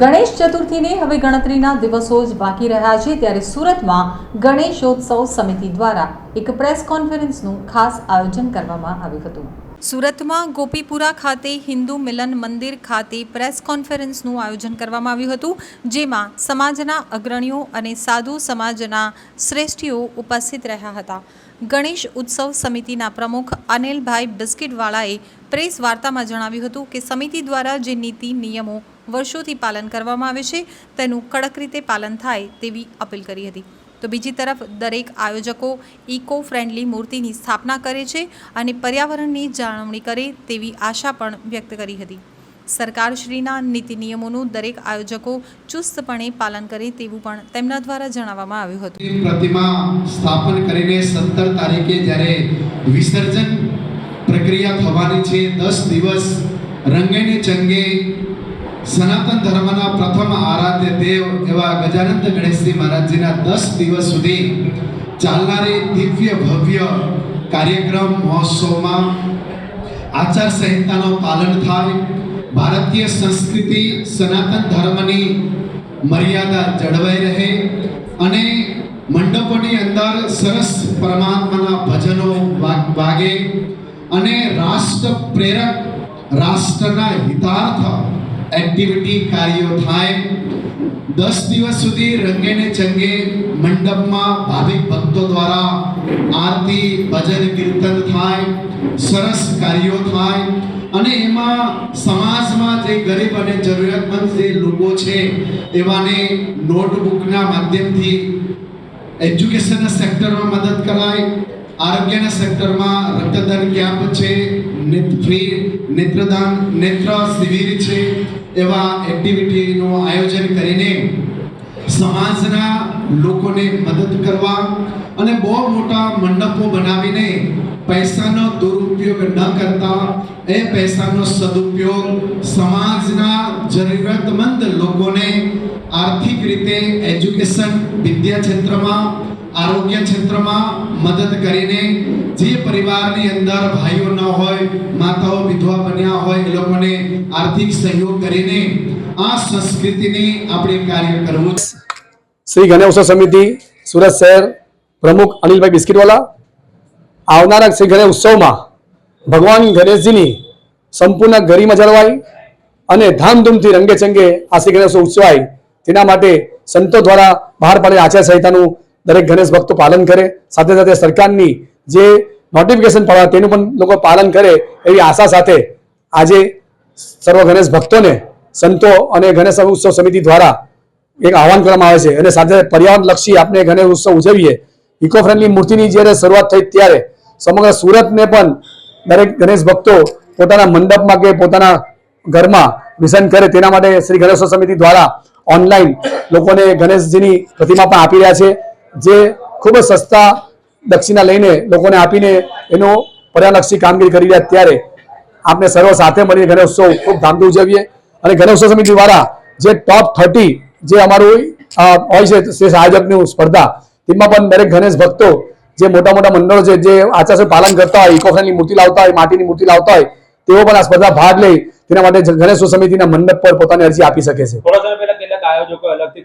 ગણેશ ચતુર્થીને હવે ગણતરીના દિવસો જ બાકી રહ્યા છે ત્યારે સુરતમાં ગણેશોત્સવ સમિતિ દ્વારા એક પ્રેસ કોન્ફરન્સનું ખાસ આયોજન કરવામાં આવ્યું હતું. સુરતમાં ગોપીપુરા ખાતે હિન્દુ મિલન મંદિર ખાતે પ્રેસ કોન્ફરન્સનું આયોજન કરવામાં આવ્યું હતું, જેમાં સમાજના અગ્રણીઓ અને સાધુ સમાજના શ્રેષ્ઠીઓ ઉપસ્થિત રહ્યા હતા. ગણેશ ઉત્સવ સમિતિના પ્રમુખ અનિલભાઈ બિસ્કિટવાળાએ પ્રેસ વાર્તામાં જણાવ્યું હતું કે સમિતિ દ્વારા જે નીતિ, નિયમો વર્ષોથી પાલન કરવામાં આવે છે. તેનું કડક રીતે પાલન થાય તેવી અપીલ કરી હતી. તો બીજી તરફ દરેક આયોજકો ઇકો ફ્રેન્ડલી મૂર્તિની સ્થાપના કરે છે અને પર્યાવરણની જાળવણી કરે તેવી આશા પણ વ્યક્ત કરી હતી. સરકારશ્રીના નીતિ નિયમોનું દરેક આયોજકો ચુસ્તપણે પાલન કરે તેવું પણ તેમના દ્વારા જણાવવામાં આવ્યું હતું. પ્રતિમા સ્થાપન કરીને સત્તર તારીખે જ્યારે વિસર્જન પ્રક્રિયા થવાની છે, દસ દિવસ રંગેને ચંગે સનાતન ધર્મના પ્રથમ આરાધ્ય દેવ એવા ગજાનંદ ગણેશજી મહારાજજીના દસ દિવસ સુધી ચાલનારી દિવ્ય ભવ્ય કાર્યક્રમ મહોત્સવમાં આચાર સંહિતાનું પાલન થાય. ભારતીય સંસ્કૃતિ સનાતન ધર્મની મર્યાદા જળવાઈ રહે અને મંડપોની અંદર સરસ પરમાત્માના ભજનો વાગે અને રાષ્ટ્ર પ્રેરક રાષ્ટ્રના હિતાર્થ એક્ટિવિટી કાર્યો થાય. દસ દિવસ સુધી રંગેને ચંગે મંડપમાં ભાવિક ભક્તો દ્વારા આરતી, ભજન, કીર્તન થાય, સરસ કાર્યો થાય. અને એમાં સમાજમાં જે ગરીબ અને જરૂરિયાતમંદ જે લોકો છે, એવાને નોટબુકના માધ્યમથી એજ્યુકેશનના સેક્ટરમાં મદદ કરાય. આરોગ્યના સેક્ટરમાં રક્તદાન કેમ્પ છે, નેત્ર ફ્રી નેત્રદાન, નેત્ર શિબિર છે. એવા એક્ટિવિટીનું આયોજન કરીને સમાજના લોકોને મદદ કરવા અને બહુ મોટા મંડપો બનાવીને પૈસાનો દુરુપયોગ ન કરતા એ પૈસાનો સદુપયોગ સમાજના જરૂરિયાતમંદ લોકોને આર્થિક રીતે એજ્યુકેશન વિદ્યા ક્ષેત્રમાં આરોગ્ય ક્ષેત્રમાં મદદ કરીને જે પરિવારની અંદર ભાઈઓ ન હોય, માતાઓ વિધવા બન્યા હોય, એ લોકોને આર્થિક સહયોગ કરીને આ સંસ્કૃતિને આપણે કાર્ય કરવું શ્રી ગણેશ સમિતિ, સુરત શહેર પ્રમુખ અનિલભાઈ બિસ્કીટવાલા. આવનારા શ્રી ગણેશ ઉત્સવમાં ભગવાન ગણેશજીની સંપૂર્ણ ગરિમા જળવાય અને ધામધૂમથી રંગે ચંગે આ શ્રી ગણેશ ઉત્સવાય. તેના માટે સંતો દ્વારા બહાર પાડેલ આચાર સંહિતાનું દરેક ગણેશ ભક્તો પાલન કરે. સાથે સાથે સરકારની જે નોટિફિકેશન પડે તેનું પણ લોકો પાલન કરે એવી આશા સાથે આજે સર્વ ગણેશ ભક્તોને, સંતો અને ગણેશ ઉત્સવ સમિતિ દ્વારા એક આહવાન કરવામાં આવે છે. અને સાથે પર્યાવરણ લક્ષી આપણે ગણેશ ઉત્સવ ઉજવીએ. ઇકો ફ્રેન્ડલી મૂર્તિની જ્યારે શરૂઆત થઈ ત્યારે સમગ્ર સુરતને પણ દરેક ગણેશ ભક્તો પોતાના મંડપમાં કે પોતાના ઘરમાં વિસર્જન કરે તેના માટે શ્રી ગણેશ સમિતિ દ્વારા ઓનલાઈન લોકોને ગણેશજીની પ્રતિમા પણ આપી રહ્યા છે. જે ખૂબ જ સસ્તા દક્ષિણા લઈને લોકોને આપીને એનો પર્યાલક્ષી કામગીરી કરી રહ્યા ત્યારે આપણે સર્વ સાથે મળીને ગણેશોત્સવ ખૂબ ધામથી ઉજવીએ અને ગણેશોત્સવ સમિતિ દ્વારા જે ટોપ થર્ટી જે અમારું હોય છે શ્રેષ્ઠ આયોજકની સ્પર્ધા, તેમાં પણ દરેક ગણેશ ભક્તો જે મોટા મોટા મંડળો છે, જે આચાર પાલન કરતા હોય ઇકો ફ્રેન્ડલી મૂર્તિ લાવતા હોય, માટીની મૂર્તિ લાવતા હોય, તેઓ પણ આ સ્પર્ધા ભાગ લઈ તેના માટે ગણેશ સમિતિના મંડપ પર પોતાની અરજી આપી શકે છે.